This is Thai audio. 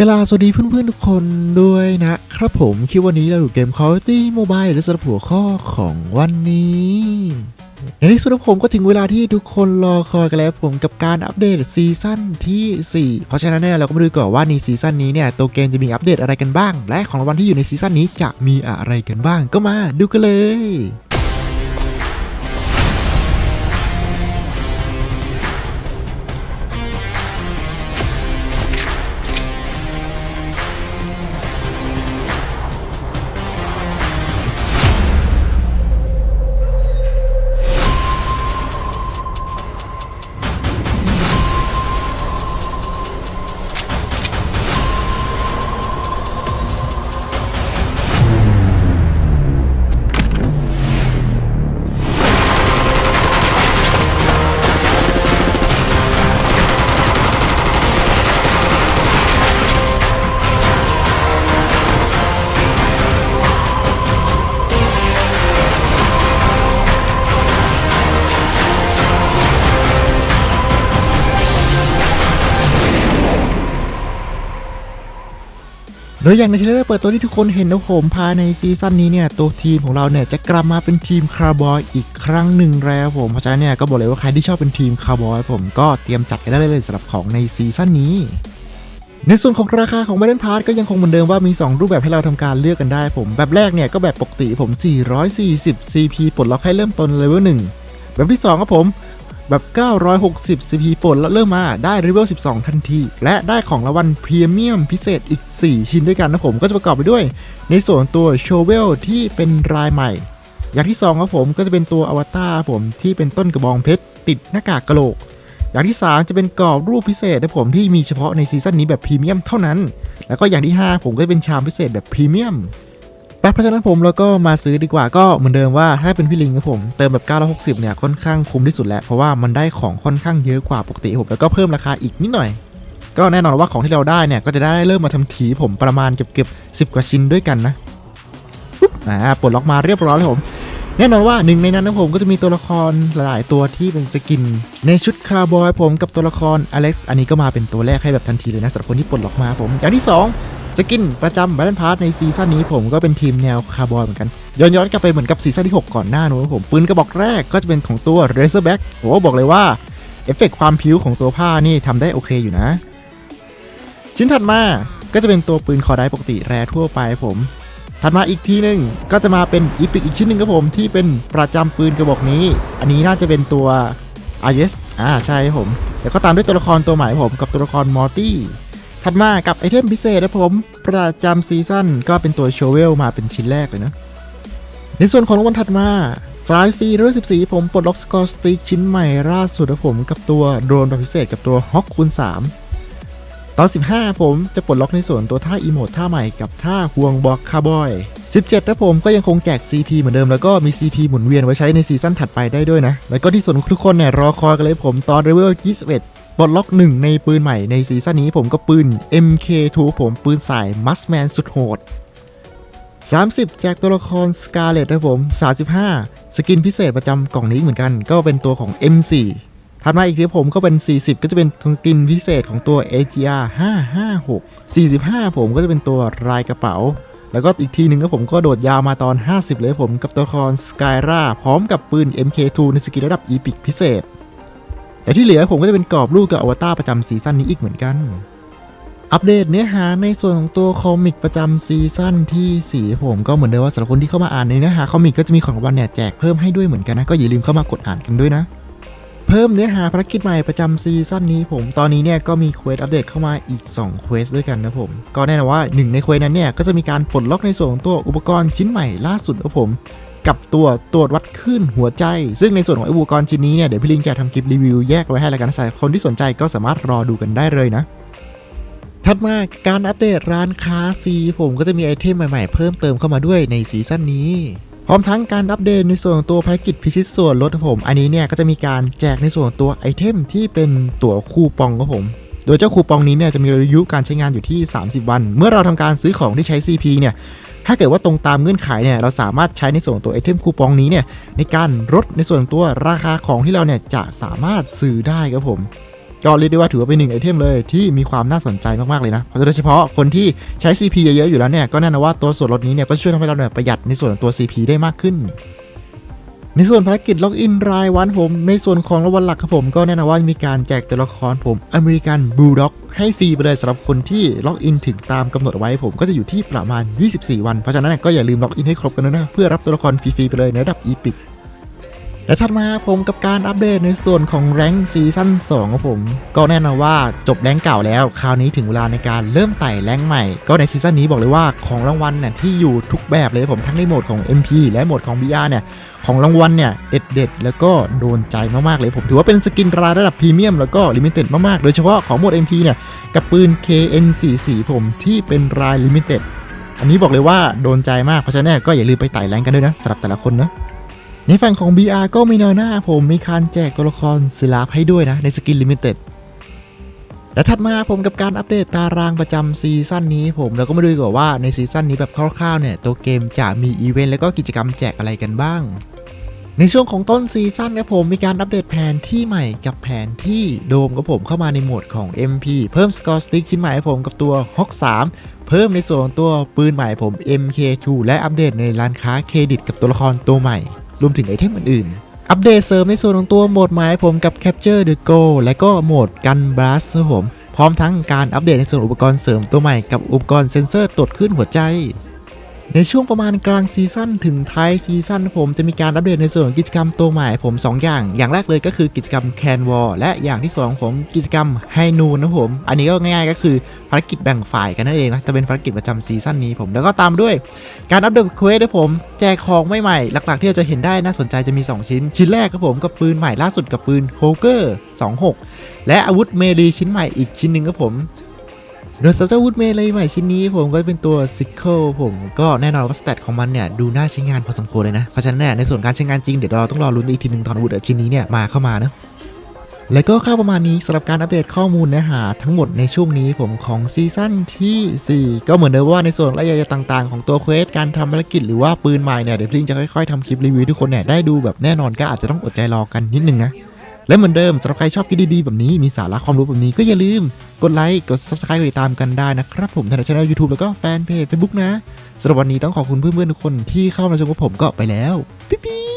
กลาสวัสดีเพื่อนๆทุกคนด้วยนะครับผมคลิปวันนี้เราอยู่เกม Call of Duty Mobile และสำหรับหัวข้อของวันนี้ในที่สุดผมก็ถึงเวลาที่ทุกคนรอคอยกันแล้วผมกับการอัปเดตซีซั่นที่ 4 เพราะฉะนั้นเนี่ยเราก็มาดูก่อนว่าในซีซั่นนี้เนี่ยตัวเกมจะมีอัปเดตอะไรกันบ้าง และของรางวัลที่อยู่ในซีซั่นนี้จะมีอะไรกันบ้างก็มาดูกันเลย โดยอย่างในเทเลอร์เปิดตัวที่ทุกคนเห็นนะผมภายในซีซั่นนี้เนี่ยตัวทีมของเราเนี่ยจะกลับมาเป็นทีมคาร์บอยอีกครั้งหนึ่งแล้วผมเพราะฉะนั้นเนี่ยก็บอกเลยว่าใครที่ชอบเป็นทีมคาร์บอยผมก็เตรียมจัดกันได้เลยสำหรับของในซีซั่นนี้ในส่วนของราคาของ b a เ d นพาร์ก็ยังคงเหมือนเดิมว่ามี 2 รูปแบบให้เราทำการเลือกกันได้ผม แบบแรกเนี่ยก็แบบปกติผม 440 CP ปลดล็อกให้เริ่มต้นเลเวล1แบบที่2ครับผม แบบ 960 CP ปลดแล้วเริ่มมาได้ Level 12 ทันที และได้ของรางวัลพรีเมียมพิเศษอีก 4 ชิ้นด้วยกันนะผมก็จะประกอบไปด้วย ในส่วนตัวโชเวลที่เป็นรายใหม่ อย่างที่2ครับผมก็จะเป็นตัวอวตารผมที่เป็นต้นกระบองเพชรติดหน้ากากกะโหลก อย่างที่ 3 จะเป็นกรอบรูปพิเศษนะผมที่มีเฉพาะในซีซั่นนี้แบบพรีเมียมเท่านั้น แล้วก็อย่างที่ 5 ผมก็จะเป็นชามพิเศษแบบพรีเมียม เพราะฉะนั้นผมเราก็มาซื้อดีกว่าก็เหมือนเดิมว่าถ้าเป็นพี่ลิงครับผมเติมแบบ 960 เนี่ยค่อนข้างคุ้มที่สุดแล้วเพราะว่ามันได้ของค่อนข้างเยอะกว่าปกติผมแล้วก็เพิ่มราคาอีกนิดหน่อย ก็แน่นอนว่าของที่เราได้เนี่ยก็จะได้เริ่มมาทำถีผมประมาณเกือบๆ10กว่าชิ้นด้วยกันนะอ่าปลดล็อกมาเรียบร้อยแล้วผมแน่นอนว่าหนึ่งในนั้นนะผมก็จะมีตัวละครหลายตัวที่เป็นสกิน ในชุดคาร์บอยผมกับตัวละครอเล็กซ์อันนี้ก็มาเป็นตัวแรกให้แบบทันทีเลยนะสำหรับคนที่ปลดล็อกมาผมอย่างที่ 2 สกินประจำแบัตเทิพาร์ในซีซั่นนี้ผมก็เป็นทีมแนวคาร์บอยเหมือนกัน ย้อนย้อนกลับไปเหมือนกับซีซั่นที่ 6 ก่อนหน้านู้นผมปืนกระบอกแรกก็จะเป็นของตัว Razorback โอ้บอกเลยว่า เอฟเฟกต์ความผิวของตัวผ้านี่ทำได้โอเคอยู่นะ ชิ้นถัดมาก็จะเป็นตัวปืนคอได้ปกติแรทั่วไปผมถัดมาอีกทีหนึ่งก็จะมาเป็นอีพิกอีกชิ้นหนึ่งครับผมที่เป็นประจำปืนกระบอกนี้ อันนี้น่าจะเป็นตัว r อ s อ่าใช่ครับผมแล้วก็ตามด้วยตัวละครตัวใหม่ผมกับตัวละครมอร์ตี้ ถัดมากับไอเทมพิเศษนะผม ประจำซีซั่นก็เป็นตัวโชเวลมาเป็นชิ้นแรกเลยนะ ในส่วนของวัลถัดมาสายฟรีร้อยสิบสี่ผมปลดล็อกสกอร์สติกชิ้นใหม่ล่าสุดนะผมกับตัวโดรนแบบพิเศษกับตัวฮอคคูณ3ตอน 15 ผมจะปลดล็อกในส่วนตัวท่าอีโมดท่าใหม่กับท่าห่วงบอกคาร์บอย 17นะผมก็ยังคงแจก CP เหมือนเดิมแล้วก็มี CP หมุนเวียนไว้ใช้ในซีซั่นถัดไปได้ด้วยนะ แล้วก็ที่ส่วนทุกคนเนี่ยรอคอยกันเลยผมตอนเลเวล21 ปลดล็อก1ในปืนใหม่ในซีซั่นนี้ผมก็ปืน MK2 ผมปืนสายมัสแมนสุดโหด 30 แจกตัวละครสกาเลตนะผม 35 สกินพิเศษประจำกล่องนี้เหมือนกัน ก็เป็นตัวของ M4 ถัดมาอีกทีผมก็เป็น 40 ก็จะเป็นสกินพิเศษของตัว AGR 556 45 ผมก็จะเป็นตัวรายกระเป๋า แล้วก็อีกทีหนึ่งก็ผมก็โดดยาวมาตอน 50 เลยผมกับตัวละครสกายราพร้อมกับปืน MK2 ในสกินระดับ Epic พิเศษ และที่เหลือผมก็จะเป็นกรอบรูปกับอวตารประจำซีซั่นนี้อีกเหมือนกัน อัปเดตเนื้อหาในส่วนของตัวคอมิกประจำซีซั่นที่4ผมก็เหมือนเดิมว่าสำหรับคนที่เข้ามาอ่านในเนื้อหาคอมิกก็จะมีของรางวัลเนี่ยแจกเพิ่มให้ด้วยเหมือนกันนะก็อย่าลืมเข้ามากดอ่านกันด้วยนะเพิ่มเนื้อหาภารกิจใหม่ประจำซีซั่นนี้ผม ตอนนี้เนี่ยก็มีเควสอัปเดตเข้ามาอีก2เควสด้วยกันนะผม ก็แน่นอนว่าหนึ่งในเควสนั้นเนี่ยก็จะมีการปลดล็อกในส่วนของตัวอุปกรณ์ชิ้นใหม่ล่าสุดนะผม กับตัวตรวจวัดคลื่นหัวใจ ซึ่งในส่วนของอุปกรณ์ชิ้นนี้เนี่ย เดี๋ยวพี่ลิงจะทำคลิปรีวิวแยกไว้ให้แล้วกันนะสำหรับคนที่สนใจก็สามารถรอดูกันได้เลยนะถัดมาการอัปเดตร้านค้าซีผมก็จะมีไอเทมใหม่ๆ เพิ่มเติมเข้ามาด้วยในซีซั่นนี้พร้อมทั้งการอัปเดตในส่วนของตัวภารกิจพิชิตส่วนลดครับผม อันนี้เนี่ยก็จะมีการแจกในส่วนของตัวไอเทมที่เป็นตั๋วคูปองครับผม โดยเจ้าคูปองนี้เนี่ยจะมีอายุการใช้งานอยู่ที่ 30 วัน เมื่อเราทำการซื้อของที่ใช้ CP เนี่ย ถ้าเกิดว่าตรงตามเงื่อนไขเนี่ยเราสามารถใช้ในส่วนตัวไอเทมคูปองนี้เนี่ยในการลดในส่วนตัวราคาของที่เราเนี่ยจะสามารถซื้อได้ครับผมก็เรียกได้ว่าถือว่าเป็นหนึ่งไอเทมเลยที่มีความน่าสนใจมาก ๆ เลยนะโดยเฉพาะคนที่ใช้ CP เยอะ ๆ อยู่แล้วเนี่ย ก็แน่นอนว่าตัวส่วนลดนี้เนี่ย ก็ช่วยทำให้เราเนี่ยประหยัดในส่วนตัว CP ได้มากขึ้น ในส่วนภารกิจล็อกอินรายวันผม ในส่วนของรางวัลหลักครับผมก็แน่นอนว่ามีการแจกตัวละครผมอเมริกันบูลด็อกให้ฟรีไปเลยสำหรับคนที่ล็อกอินถึงตามกำหนดไว้ผมก็จะอยู่ที่ประมาณ 24 วัน เพราะฉะนั้นก็อย่าลืมล็อกอินให้ครบกันด้วยนะ เพื่อรับตัวละครฟรีๆไปเลยในระดับอีพิก และถัดมาผมกับการอัปเดตในส่วนของแรงซีซั่น2ของผม ก็แน่นอนว่าจบแรงเก่าแล้ว คราวนี้ถึงเวลาในการเริ่มไต่แรงใหม่ ก็ในซีซั่นนี้บอกเลยว่าของรางวัลเนี่ยที่อยู่ทุกแบบเลยผมทั้งในโหมดของ MP และโหมดของ BR เนี่ยของรางวัลเนี่ยเด็ดๆ แล้วก็โดนใจมากๆเลยผมถือว่าเป็นสกินรายระดับพรีเมียมแล้วก็ลิมิเต็ดมากๆ โดยเฉพาะของโหมด MP เนี่ยกับปืน KN44 ผมที่เป็นรายลิมิเต็ดอันนี้บอกเลยว่าโดนใจมากเพราะฉะนั้นก็อย่าลืมไปไต่แรงกันด้วยนะสำหรับแต่ละคนนะ ในฝั่งของ BR ก็มีแนวหน้าผมมีการแจกตัวละครศิลาให้ด้วยนะ ในสกินลิมิเต็ดและถัดมาผมกับการอัปเดตตารางประจำซีซั่นนี้ผมเราก็มาดูกว่าว่าในซีซั่นนี้แบบคร่าวๆเนี่ยตัวเกมจะมีอีเวนต์แล้วก็กิจกรรมแจกอะไรกันบ้าง ในช่วงของต้นซีซั่นครับผมมีการอัปเดตแผนที่ใหม่กับแผนที่โดมกับผมเข้ามาในโหมดของ MP เพิ่มสกอร์สติ๊กชิ้นใหม่ให้ผมกับตัว HOK 3 เพิ่มในส่วนของตัวปืนใหม่ผม MK2 และอัปเดตในร้านค้าเครดิตกับตัวละครตัวใหม่ รวมถึงไอเทมอื่นๆ อัปเดตเสริมในส่วนของตัวโหมดหมายผมกับ Capture the Go และก็โหมดกันบลัสครับผม พร้อมทั้งการอัปเดตในส่วนอุปกรณ์เสริมตัวใหม่กับอุปกรณ์เซ็นเซอร์ตรวจขึ้นหัวใจ ในช่วงประมาณกลางซีซั่นถึงท้ายซีซั่นผมจะมีการอัปเดตในส่วนของกิจกรรมตัวใหม่ผม 2 อย่าง อย่างแรกเลยก็คือกิจกรรมแคนวอลและอย่างที่ 2 ผมกิจกรรมไฮนูนนะผม อันนี้ก็ง่ายๆก็คือภารกิจแบ่งฝ่ายกันนั่นเองนะจะเป็นภารกิจประจำซีซั่นนี้ผมแล้วก็ตามด้วย การอัปเดตเควสด้วยผม แจกของใหม่ๆหลักๆ ที่เราจะเห็นได้น่าสนใจจะมี 2 ชิ้น ชิ้นแรกครับผมกับปืนใหม่ล่าสุดกับปืนโฮเกอร์26 และอาวุธเมลีชิ้นใหม่อีกชิ้นหนึ่งครับผม โดยสำหรับวุธเมลีใหม่ชิ้นนี้ผมก็เป็นตัวซิคเคิลผมก็แน่นอนว่าสเตตของมันเนี่ยดูน่าใช้งานพอสมควรเลยนะ เพราะฉะนั้นเนี่ยในส่วนการใช้งานจริงเดี๋ยวเราต้องรอลุ้นอีกทีหนึ่งตอนวุธชิ้นนี้เนี่ยมาเข้ามานะและก็ข้าวประมาณนี้สำหรับการอัปเดตข้อมูลเนื้อหาทั้งหมดในช่วงนี้ผมของซีซั่นที่ 4 ก็เหมือนเดิมว่าในส่วนรายละเอียดต่างๆ ของตัวเควสการทำภารกิจหรือว่าปืนใหม่เนี่ยเดี๋ยวพลิงจะค่อยๆทำคลิปรีวิวทุกคนเนี่ยได้ดูแบบแน่นอนก็อาจจะต้องอดใจรอกันนิดนึงนะ และเหมือนเดิมสำหรับใครชอบคลิปดีๆ แบบนี้มีสาระความรู้แบบนี้ก็อย่าลืม กดไลค์กด subscribe กดติดตามกันได้นะครับผมทางช่องยูทูบแล้วก็แฟนเพจเฟซบุ๊กนะสำหรับวันนี้ต้องขอบคุณเพื่อนๆทุกคนที่เข้ามาชมกับผมก็ไปแล้วปิ๊บ